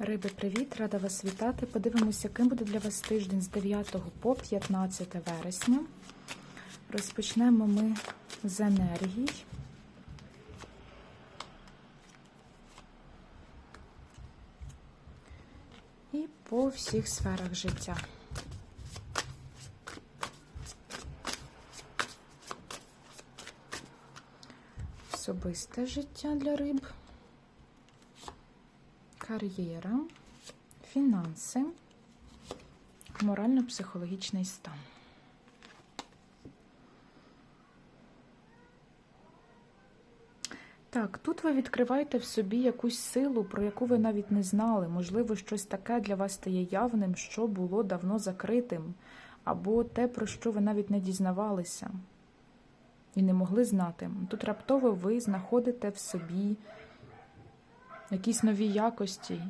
Риби, привіт! Рада вас вітати. Подивимося, яким буде для вас тиждень з 9 по 15 вересня. Розпочнемо ми з енергій. І по всіх сферах життя. Особисте життя для риб кар'єра, фінанси, морально-психологічний стан. Так, тут ви відкриваєте в собі якусь силу, про яку ви навіть не знали. Можливо, щось таке для вас стає явним, що було давно закритим, або те, про що ви навіть не дізнавалися і не могли знати. Тут раптово ви знаходите в собі якісь нові якості,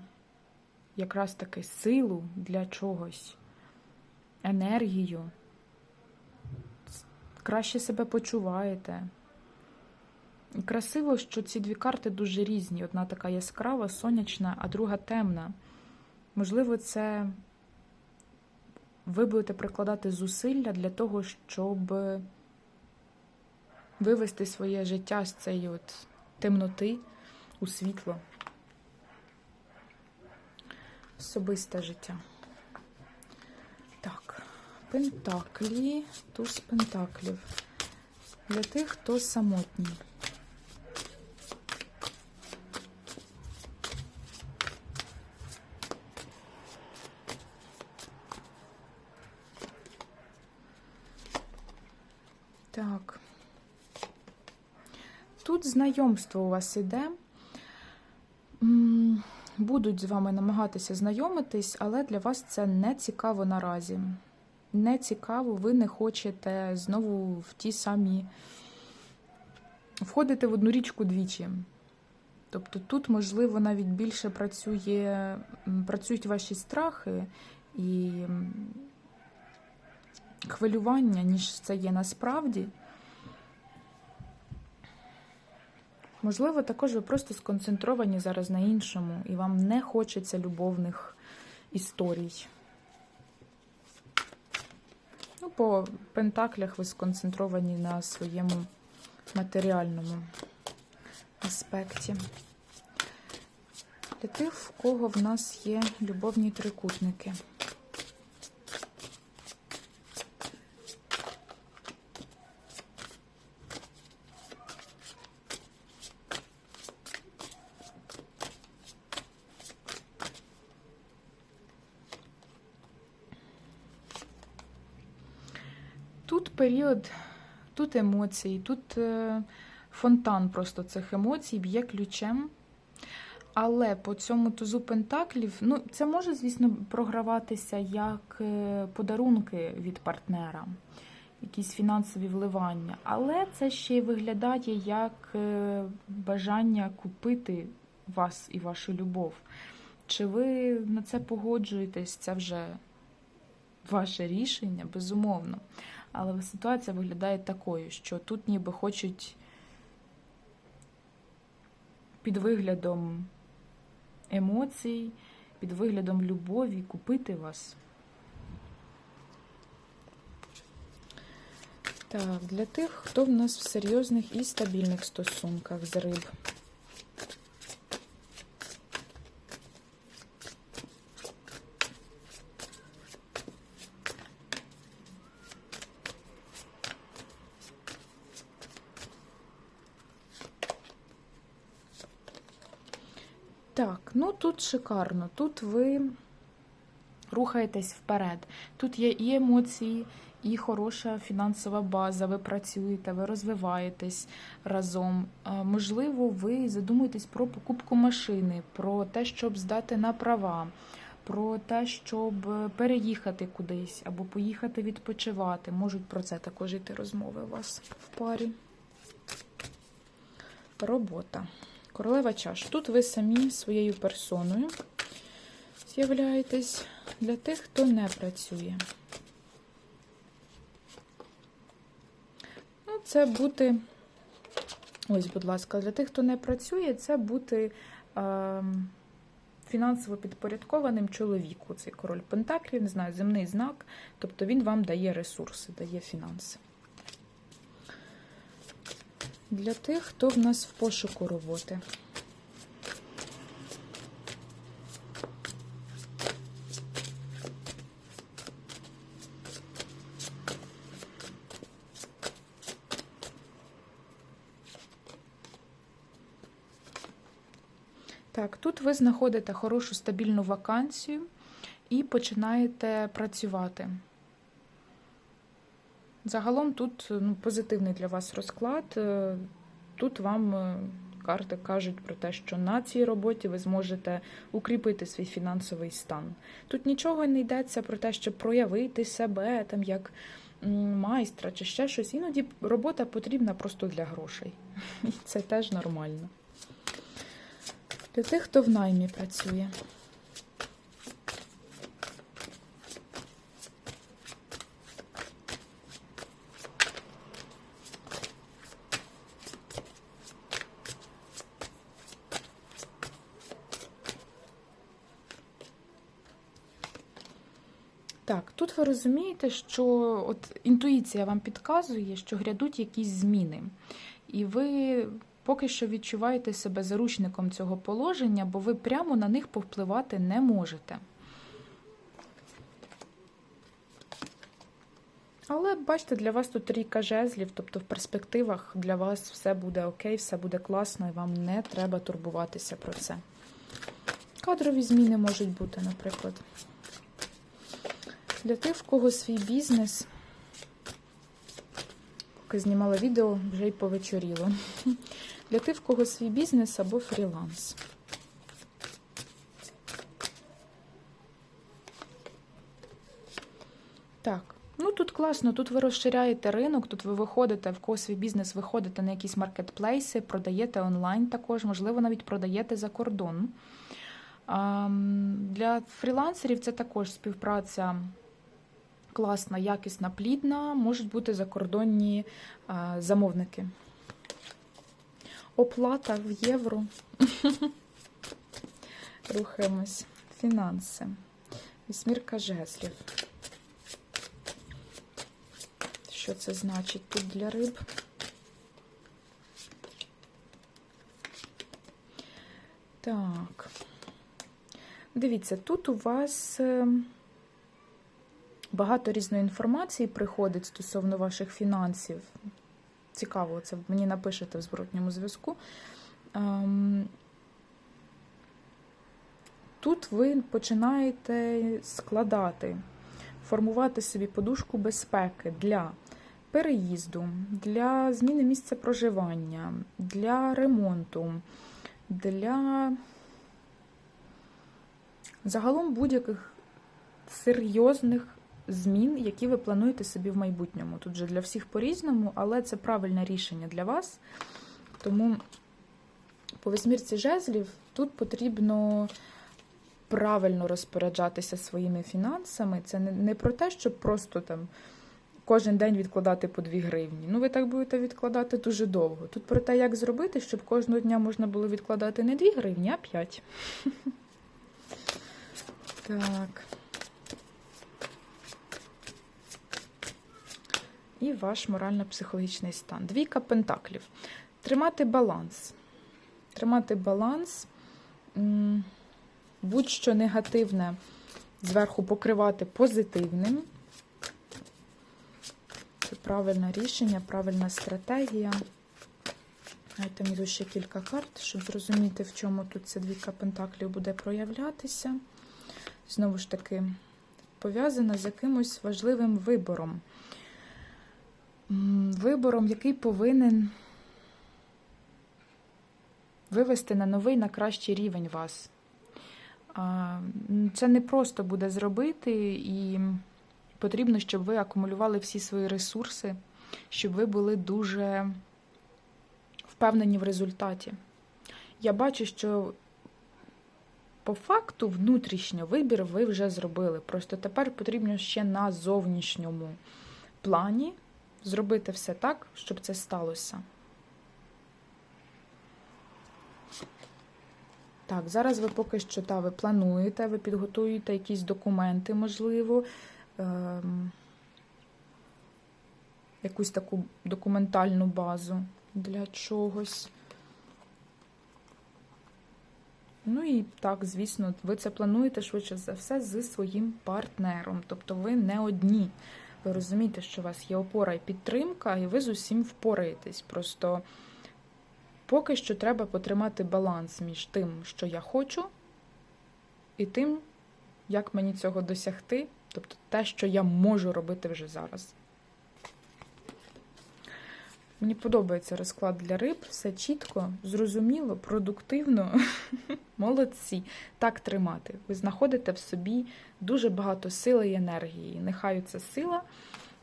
якраз таки силу для чогось, енергію, краще себе почуваєте. Красиво, що ці дві карти дуже різні. Одна така яскрава, сонячна, а друга темна. Можливо, це ви будете прикладати зусилля для того, щоб вивести своє життя з цієї от темноти у світло. Особисте життя. Так, Пентаклі, туз Пентаклів. Для тих, хто самотній. Так. Тут знайомство у вас іде. Будуть з вами намагатися знайомитись, але для вас це не цікаво наразі. Не цікаво, ви не хочете знову в ті самі входити в одну річку двічі. Тобто тут, можливо, навіть більше працює, працюють ваші страхи і хвилювання, ніж це є насправді. Можливо, також ви просто сконцентровані зараз на іншому, і вам не хочеться любовних історій. Ну, по пентаклях ви сконцентровані на своєму матеріальному аспекті. Для тих, в кого в нас є любовні трикутники. Тут період, тут емоції, тут е, фонтан просто цих емоцій б'є ключем. Але по цьому тузу пентаклів, ну, це може, звісно, програватися як е, подарунки від партнера, якісь фінансові вливання. Але це ще й виглядає як е, бажання купити вас і вашу любов. Чи ви на це погоджуєтесь? Це вже ваше рішення, безумовно. Але ситуація виглядає такою, що тут ніби хочуть під виглядом емоцій, під виглядом любові купити вас. Так, для тих, хто в нас в серйозних і стабільних стосунках з риб. Так, ну тут шикарно. Тут ви рухаєтесь вперед. Тут є і емоції, і хороша фінансова база. Ви працюєте, ви розвиваєтесь разом. Можливо, ви задумуєтесь про покупку машини, про те, щоб здати на права, про те, щоб переїхати кудись або поїхати відпочивати. Можуть про це також йти розмови у вас в парі. Робота. Королева чаш. Тут ви самі своєю персоною з'являєтесь для тих, хто не працює. Ну, це бути, ось, будь ласка, для тих, хто не працює, це бути е, фінансово підпорядкованим чоловіку. Цей король Пентаклів, не знаю, земний знак. Тобто він вам дає ресурси, дає фінанси. Для тих, хто в нас в пошуку роботи. Так, тут ви знаходите хорошу стабільну вакансію і починаєте працювати. Загалом тут ну, позитивний для вас розклад. Е, Тут вам е, карти кажуть про те, що на цій роботі ви зможете укріпити свій фінансовий стан. Тут нічого не йдеться про те, щоб проявити себе там як майстра чи ще щось. Іноді робота потрібна просто для грошей. І це теж нормально. Для тих, хто в наймі працює. Так, тут ви розумієте, що от інтуїція вам підказує, що грядуть якісь зміни. І ви поки що відчуваєте себе заручником цього положення, бо ви прямо на них повпливати не можете. Але бачите, для вас тут трійка жезлів, тобто в перспективах для вас все буде окей, все буде класно, і вам не треба турбуватися про це. Кадрові зміни можуть бути, наприклад. Для тих, в кого свій бізнес, поки знімала відео, вже й повечоріло. Для тих, в кого свій бізнес або фріланс. Так, ну тут класно, тут ви розширяєте ринок, тут ви виходите, в кого свій бізнес, виходите на якісь маркетплейси, продаєте онлайн також, можливо, навіть продаєте за кордон. Для фрілансерів це також співпраця класна, якісна, плідна, можуть бути закордонні замовники. Оплата в євро. Рухаємось. Фінанси. Вісьмірка жезлів. Що це значить тут для риб? Так. Дивіться, тут у вас багато різної інформації приходить стосовно ваших фінансів. Цікаво, це мені напишете в зворотньому зв'язку. Тут ви починаєте складати, формувати собі подушку безпеки для переїзду, для зміни місця проживання, для ремонту, для загалом будь-яких серйозних змін, які ви плануєте собі в майбутньому. Тут же для всіх по-різному, але це правильне рішення для вас. Тому по восьмірці жезлів тут потрібно правильно розпоряджатися своїми фінансами. Це не про те, щоб просто там. Кожен день відкладати по 2 гривні. Ну, ви так будете відкладати дуже довго. Тут про те, як зробити, щоб кожного дня можна було відкладати не 2 гривні, а 5. Так. І ваш морально-психологічний стан. Двійка пентаклів. Тримати баланс. Тримати баланс, будь-що негативне зверху покривати позитивним. Це правильне рішення, правильна стратегія. Давайте мені ще кілька карт, щоб зрозуміти, в чому тут ця двійка пентаклів буде проявлятися. Знову ж таки, пов'язана з якимось важливим вибором вибором, який повинен вивести на новий, на кращий рівень вас. Це не просто буде зробити, і потрібно, щоб ви акумулювали всі свої ресурси, щоб ви були дуже впевнені в результаті. Я бачу, що по факту внутрішньо вибір ви вже зробили. Просто тепер потрібно ще на зовнішньому плані зробити все так, щоб це сталося. Так, зараз ви поки що та, ви плануєте, ви підготуєте якісь документи, можливо, ем, якусь таку документальну базу для чогось. Ну і так, звісно, ви це плануєте швидше за все зі своїм партнером. Тобто ви не одні. Ви розумієте, що у вас є опора і підтримка, і ви з усім впораєтесь. Просто поки що треба потримати баланс між тим, що я хочу, і тим, як мені цього досягти, тобто те, що я можу робити вже зараз. Мені подобається розклад для риб, все чітко, зрозуміло, продуктивно. Молодці. Так тримати. Ви знаходите в собі дуже багато сили і енергії. Нехай ця сила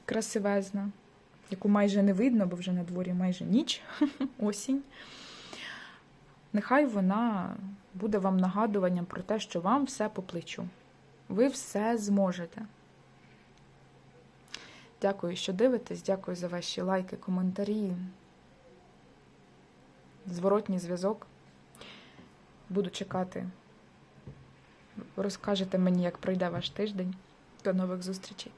красивезна, яку майже не видно, бо вже на дворі майже ніч, осінь. Нехай вона буде вам нагадуванням про те, що вам все по плечу. Ви все зможете. Дякую, що дивитесь. Дякую за ваші лайки, коментарі, зворотній зв'язок. Буду чекати. Розкажете мені, як пройде ваш тиждень. До нових зустрічей.